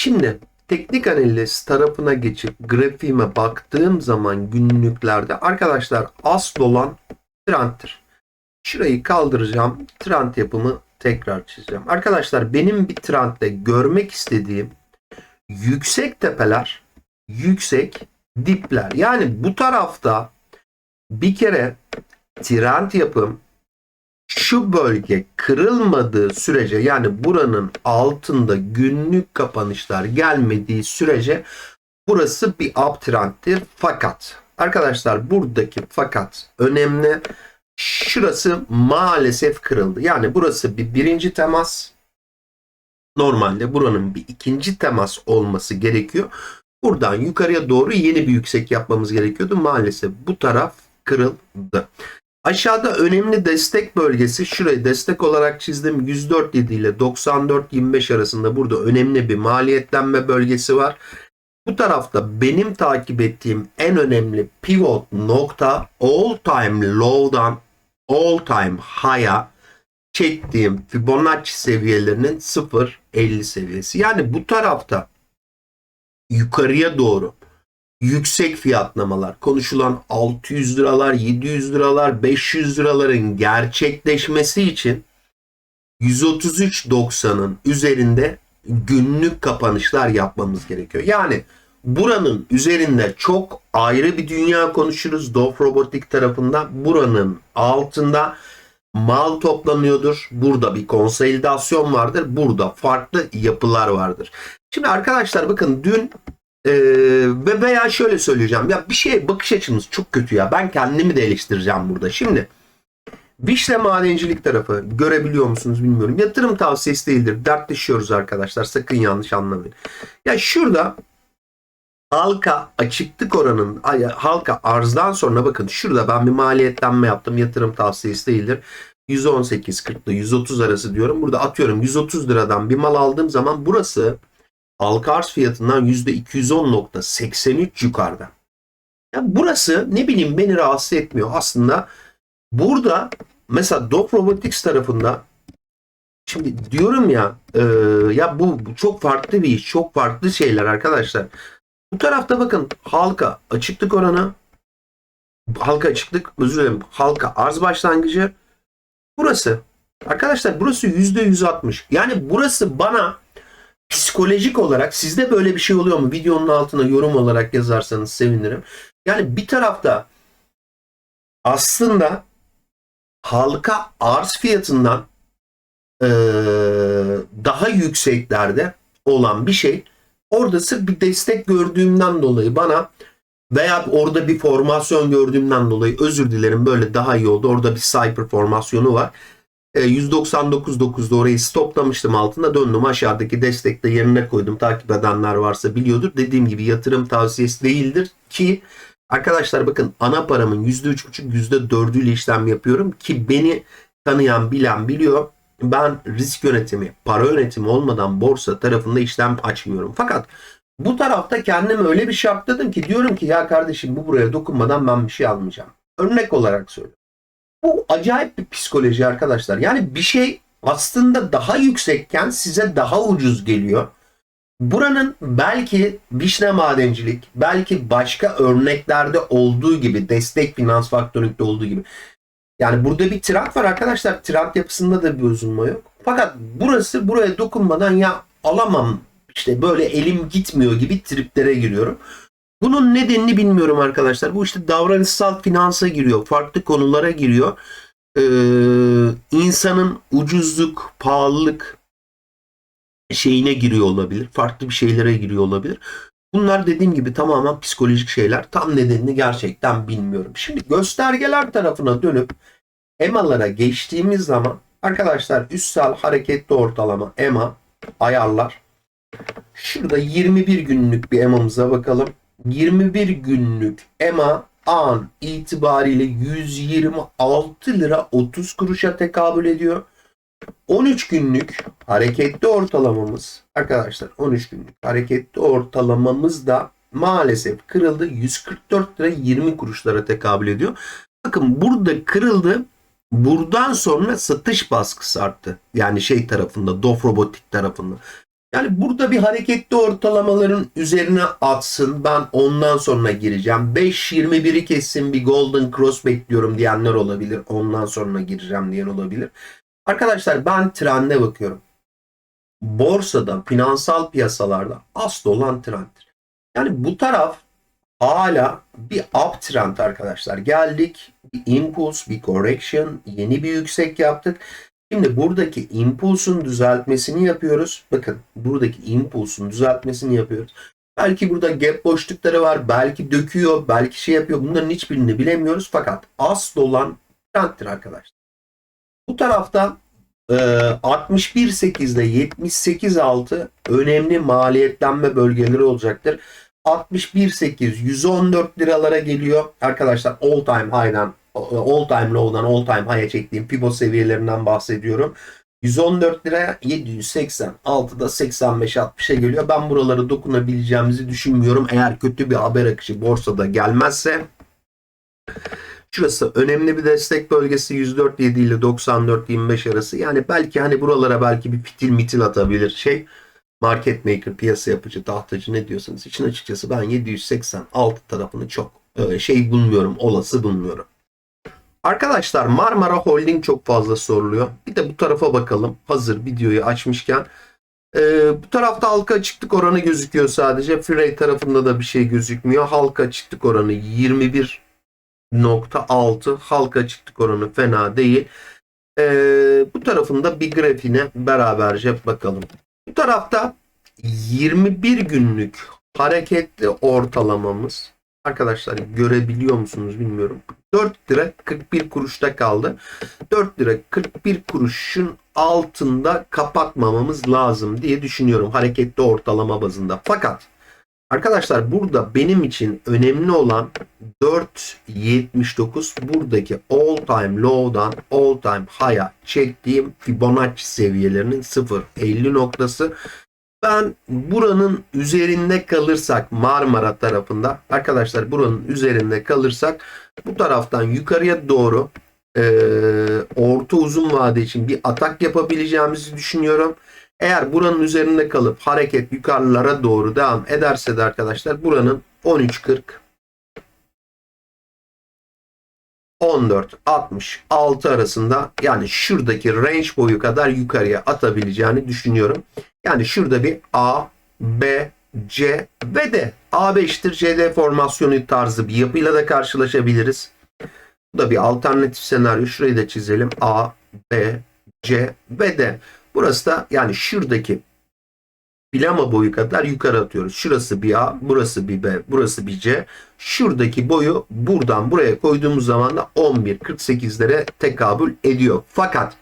Şimdi teknik analiz tarafına geçip grafiğime baktığım zaman günlüklerde arkadaşlar asıl olan trendtir. Şurayı kaldıracağım. Trend yapımı tekrar çizeceğim. Arkadaşlar benim bir trendde görmek istediğim yüksek tepeler, yüksek dipler. Yani bu tarafta bir kere trend yapım şu bölge kırılmadığı sürece yani buranın altında günlük kapanışlar gelmediği sürece burası bir uptrend'tir. Fakat arkadaşlar buradaki fakat önemli şurası maalesef kırıldı. Yani burası bir birinci temas. Normalde buranın bir ikinci temas olması gerekiyor. Buradan yukarıya doğru yeni bir yüksek yapmamız gerekiyordu. Maalesef bu taraf kırıldı. Aşağıda önemli destek bölgesi şurayı destek olarak çizdim. 104.7 ile 94.25 arasında burada önemli bir maliyetlenme bölgesi var. Bu tarafta benim takip ettiğim en önemli pivot nokta all time low'dan all time high'a çektiğim Fibonacci seviyelerinin 0.50 seviyesi. Yani bu tarafta yukarıya doğru yüksek fiyatlamalar, konuşulan 600 liralar, 700 liralar, 500 liraların gerçekleşmesi için 133.90'ın üzerinde günlük kapanışlar yapmamız gerekiyor. Yani buranın üzerinde çok ayrı bir dünya konuşuruz Dof Robotik tarafından. Buranın altında mal toplanıyordur. Burada bir konsolidasyon vardır. Burada farklı yapılar vardır. Şimdi arkadaşlar bakın dün ee, ve veya şöyle söyleyeceğim. Ya bir şeye bakış açımız çok kötü ya. Ben kendimi de eleştireceğim burada. Şimdi Vişne madencilik tarafı görebiliyor musunuz bilmiyorum. Yatırım tavsiyesi değildir. Dertleşiyoruz arkadaşlar. Sakın yanlış anlamayın. Ya şurada halka açıklık oranın halka arzdan sonra bakın şurada ben bir maliyetlenme yaptım. Yatırım tavsiyesi değildir. 118 40 ile 130 arası diyorum. Burada atıyorum 130 liradan bir mal aldığım zaman burası halka arz fiyatından %210.83 yukarıda. Ya burası ne bileyim beni rahatsız etmiyor. Aslında burada mesela Doc Robotics tarafında şimdi diyorum ya e, ya bu, bu çok farklı bir iş. Çok farklı şeyler arkadaşlar. Bu tarafta bakın halka açıklık oranı halka açıklık özür dilerim halka arz başlangıcı burası. Arkadaşlar burası %160. Yani burası bana psikolojik olarak sizde böyle bir şey oluyor mu? Videonun altına yorum olarak yazarsanız sevinirim. Yani bir tarafta aslında halka arz fiyatından eee, daha yükseklerde olan bir şey orada sırf bir destek gördüğümden dolayı bana veya orada bir formasyon gördüğümden dolayı özür dilerim böyle daha iyi oldu. Orada bir cyber formasyonu var. E, 199.9'da orayı stoplamıştım altında döndüm aşağıdaki destekte yerine koydum. Takip edenler varsa biliyordur. Dediğim gibi yatırım tavsiyesi değildir ki arkadaşlar bakın ana paramın %3,5 %4'üyle işlem yapıyorum ki beni tanıyan bilen biliyor. Ben risk yönetimi, para yönetimi olmadan borsa tarafında işlem açmıyorum. Fakat bu tarafta kendimi öyle bir şartladım ki diyorum ki ya kardeşim bu buraya dokunmadan ben bir şey almayacağım. Örnek olarak söylüyorum. Bu acayip bir psikoloji arkadaşlar. Yani bir şey aslında daha yüksekken size daha ucuz geliyor. Buranın belki vişne madencilik, belki başka örneklerde olduğu gibi, destek finans faktöründe olduğu gibi. Yani burada bir trend var arkadaşlar. Trend yapısında da bir bozulma yok. Fakat burası buraya dokunmadan ya alamam işte böyle elim gitmiyor gibi triplere giriyorum. Bunun nedenini bilmiyorum arkadaşlar. Bu işte davranışsal finansa giriyor. Farklı konulara giriyor. Ee, insanın ucuzluk, pahalılık şeyine giriyor olabilir. Farklı bir şeylere giriyor olabilir. Bunlar dediğim gibi tamamen psikolojik şeyler. Tam nedenini gerçekten bilmiyorum. Şimdi göstergeler tarafına dönüp EMA'lara geçtiğimiz zaman arkadaşlar üstsel hareketli ortalama EMA ayarlar. Şurada 21 günlük bir EMA'mıza bakalım. 21 günlük EMA an itibariyle 126 lira 30 kuruşa tekabül ediyor. 13 günlük hareketli ortalamamız arkadaşlar 13 günlük hareketli ortalamamız da maalesef kırıldı. 144 lira 20 kuruşlara tekabül ediyor. Bakın burada kırıldı. Buradan sonra satış baskısı arttı. Yani şey tarafında, Dof Robotik tarafında. Yani burada bir hareketli ortalamaların üzerine atsın. Ben ondan sonra gireceğim. 5.21'i kessin bir golden cross bekliyorum diyenler olabilir. Ondan sonra gireceğim diyen olabilir. Arkadaşlar ben trende bakıyorum. Borsada, finansal piyasalarda asıl olan trenddir. Yani bu taraf hala bir uptrend arkadaşlar. Geldik bir impulse, bir correction, yeni bir yüksek yaptık. Şimdi buradaki impulsun düzeltmesini yapıyoruz. Bakın buradaki impulsun düzeltmesini yapıyoruz. Belki burada gap boşlukları var. Belki döküyor. Belki şey yapıyor. Bunların hiçbirini bilemiyoruz. Fakat asıl olan trendtir arkadaşlar. Bu tarafta e, 61.8 ile 78.6 önemli maliyetlenme bölgeleri olacaktır. 61.8 114 liralara geliyor. Arkadaşlar all time high'dan all time low'dan all time high'a çektiğim pivot seviyelerinden bahsediyorum. 114 liraya 786'da 85-60'a geliyor. Ben buraları dokunabileceğimizi düşünmüyorum. Eğer kötü bir haber akışı borsada gelmezse Şurası önemli bir destek bölgesi 104.7 ile 94.25 arası. Yani belki hani buralara belki bir fitil mitil atabilir şey. Market maker, piyasa yapıcı, tahtacı ne diyorsanız için açıkçası ben 786 tarafını çok e, şey bulmuyorum, olası bulmuyorum. Arkadaşlar Marmara Holding çok fazla soruluyor. Bir de bu tarafa bakalım. Hazır videoyu açmışken. Ee, bu tarafta halka açıklık oranı gözüküyor sadece. Frey tarafında da bir şey gözükmüyor. Halka açıklık oranı 21.6. Halka açıklık oranı fena değil. Ee, bu tarafında bir grafiğine beraberce bakalım. Bu tarafta 21 günlük hareketli ortalamamız arkadaşlar görebiliyor musunuz bilmiyorum. 4 lira 41 kuruşta kaldı. 4 lira 41 kuruşun altında kapatmamamız lazım diye düşünüyorum hareketli ortalama bazında. Fakat arkadaşlar burada benim için önemli olan 4.79 buradaki all time low'dan all time high'a çektiğim Fibonacci seviyelerinin 0.50 noktası. Ben buranın üzerinde kalırsak Marmara tarafında arkadaşlar buranın üzerinde kalırsak bu taraftan yukarıya doğru e, orta uzun vade için bir atak yapabileceğimizi düşünüyorum. Eğer buranın üzerinde kalıp hareket yukarılara doğru devam ederse de arkadaşlar buranın 13.40 14 66 arasında yani şuradaki range boyu kadar yukarıya atabileceğini düşünüyorum. Yani şurada bir A, B, C ve D. A5'tir CD formasyonu tarzı bir yapıyla da karşılaşabiliriz. Bu da bir alternatif senaryo. Şurayı da çizelim. A, B, C ve D. Burası da yani şuradaki plama boyu kadar yukarı atıyoruz. Şurası bir A, burası bir B, burası bir C. Şuradaki boyu buradan buraya koyduğumuz zaman da 11.48'lere tekabül ediyor. Fakat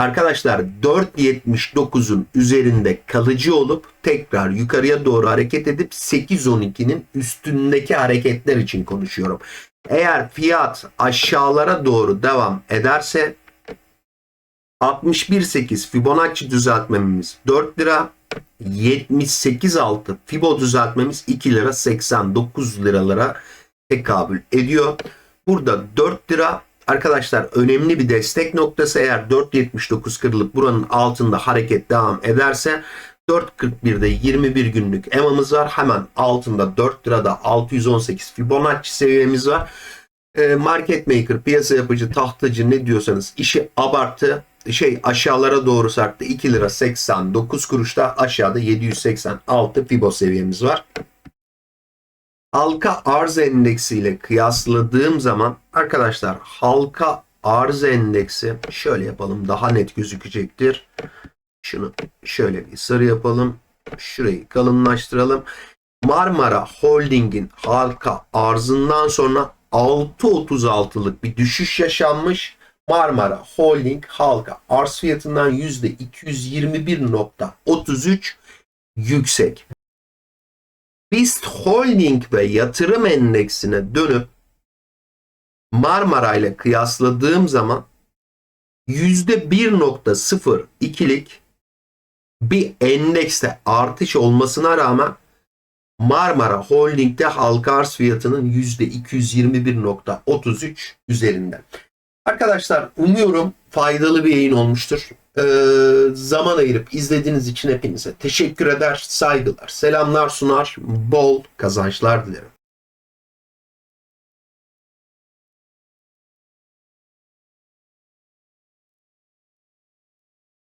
Arkadaşlar 4.79'un üzerinde kalıcı olup tekrar yukarıya doğru hareket edip 8.12'nin üstündeki hareketler için konuşuyorum. Eğer fiyat aşağılara doğru devam ederse 61.8 Fibonacci düzeltmemiz 4 lira 78.6 Fibo düzeltmemiz 2 lira 89 liralara tekabül ediyor. Burada 4 lira Arkadaşlar önemli bir destek noktası eğer 4.79 kırılıp buranın altında hareket devam ederse 4.41'de 21 günlük EMA'mız var. Hemen altında 4 lirada 618 Fibonacci seviyemiz var. E, market maker, piyasa yapıcı, tahtacı ne diyorsanız işi abarttı. Şey aşağılara doğru sarktı. 2 lira 89 kuruşta aşağıda 786 Fibo seviyemiz var halka arz endeksi ile kıyasladığım zaman arkadaşlar halka arz endeksi şöyle yapalım daha net gözükecektir. Şunu şöyle bir sarı yapalım. Şurayı kalınlaştıralım. Marmara Holding'in halka arzından sonra 6.36'lık bir düşüş yaşanmış. Marmara Holding halka arz fiyatından %221.33 yüksek. BIST Holding ve yatırım endeksine dönüp Marmara ile kıyasladığım zaman %1.02'lik bir endekste artış olmasına rağmen Marmara Holding'de halka arz fiyatının %221.33 üzerinde. Arkadaşlar umuyorum faydalı bir yayın olmuştur. Ee, zaman ayırıp izlediğiniz için hepinize teşekkür eder, saygılar, selamlar sunar, bol kazançlar dilerim.